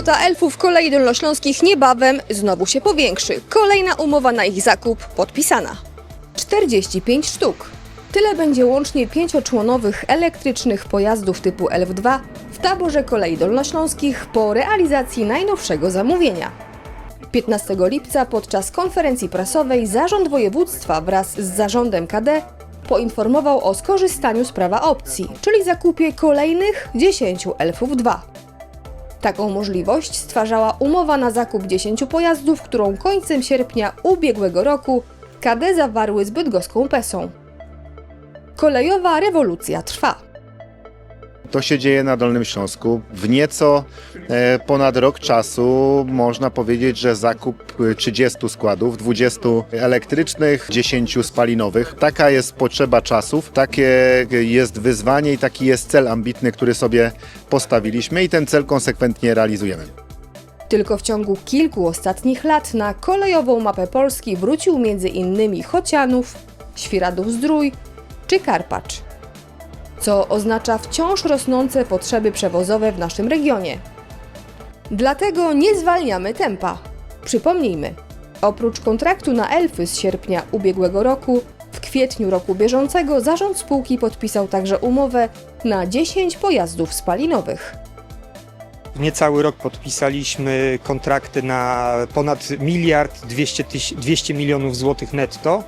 Flota elfów kolei dolnośląskich niebawem znowu się powiększy. Kolejna umowa na ich zakup podpisana. 45 sztuk. Tyle będzie łącznie pięcioczłonowych elektrycznych pojazdów typu LF2 w taborze kolei dolnośląskich po realizacji najnowszego zamówienia. 15 lipca podczas konferencji prasowej Zarząd Województwa wraz z Zarządem KD poinformował o skorzystaniu z prawa opcji, czyli zakupie kolejnych 10 Elfów 2. Taką możliwość stwarzała umowa na zakup 10 pojazdów, którą końcem sierpnia ubiegłego roku KD zawarły z bydgoską Pesą. Kolejowa rewolucja trwa. To się dzieje na Dolnym Śląsku. W nieco e, ponad rok czasu można powiedzieć, że zakup e, 30 składów, 20 elektrycznych, 10 spalinowych. Taka jest potrzeba czasów, takie jest wyzwanie i taki jest cel ambitny, który sobie postawiliśmy i ten cel konsekwentnie realizujemy. Tylko w ciągu kilku ostatnich lat na kolejową mapę Polski wrócił innymi Chocianów, Świradów-Zdrój czy Karpacz. Co oznacza wciąż rosnące potrzeby przewozowe w naszym regionie. Dlatego nie zwalniamy tempa. Przypomnijmy, oprócz kontraktu na Elfy z sierpnia ubiegłego roku, w kwietniu roku bieżącego zarząd spółki podpisał także umowę na 10 pojazdów spalinowych. Niecały rok podpisaliśmy kontrakty na ponad miliard 200, tyś- 200 milionów złotych netto,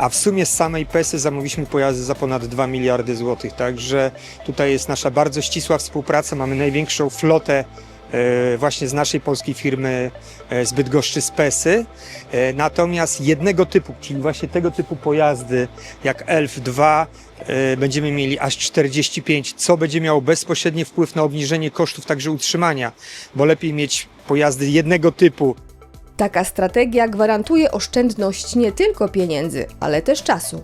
a w sumie z samej PESY zamówiliśmy pojazdy za ponad 2 miliardy złotych. Także tutaj jest nasza bardzo ścisła współpraca. Mamy największą flotę e, właśnie z naszej polskiej firmy e, z Bydgoszczy z PESY. E, Natomiast jednego typu, czyli właśnie tego typu pojazdy jak ELF 2 e, będziemy mieli aż 45, co będzie miało bezpośredni wpływ na obniżenie kosztów także utrzymania, bo lepiej mieć pojazdy jednego typu, Taka strategia gwarantuje oszczędność nie tylko pieniędzy, ale też czasu.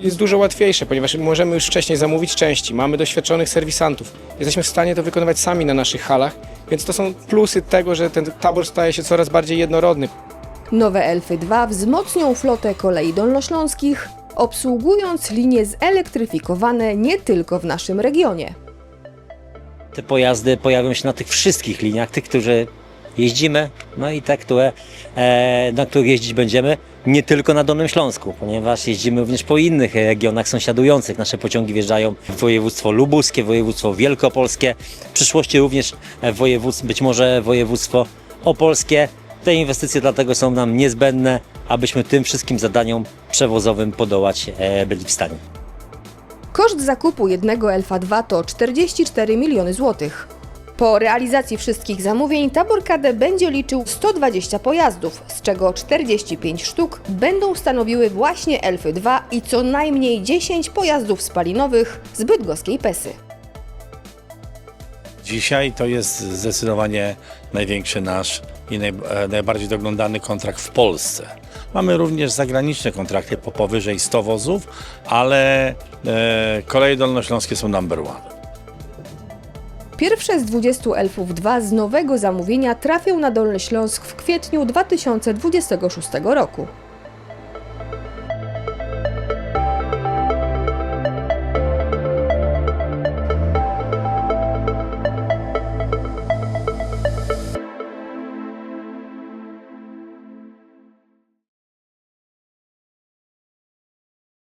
jest dużo łatwiejsze, ponieważ możemy już wcześniej zamówić części, mamy doświadczonych serwisantów, jesteśmy w stanie to wykonywać sami na naszych halach, więc to są plusy tego, że ten tabor staje się coraz bardziej jednorodny. Nowe Elfy 2 wzmocnią flotę kolei dolnośląskich, obsługując linie zelektryfikowane nie tylko w naszym regionie. te pojazdy pojawią się na tych wszystkich liniach, tych, którzy jeździmy, no i te, które, e, na których jeździć będziemy, nie tylko na Dolnym Śląsku, ponieważ jeździmy również po innych regionach sąsiadujących. Nasze pociągi wjeżdżają w województwo lubuskie, województwo wielkopolskie, w przyszłości również w województwo, być może województwo opolskie. Te inwestycje dlatego są nam niezbędne, abyśmy tym wszystkim zadaniom przewozowym podołać e, byli w stanie. Koszt zakupu jednego Elfa 2 to 44 miliony złotych. Po realizacji wszystkich zamówień tabor KD będzie liczył 120 pojazdów, z czego 45 sztuk będą stanowiły właśnie Elfy 2 i co najmniej 10 pojazdów spalinowych z bydgoskiej Pesy. Dzisiaj to jest zdecydowanie największy nasz i naj, e, najbardziej doglądany kontrakt w Polsce. Mamy również zagraniczne kontrakty po powyżej 100 wozów, ale e, koleje dolnośląskie są number one. Pierwsze z 20 Elfów 2 z nowego zamówienia trafią na Dolny Śląsk w kwietniu 2026 roku.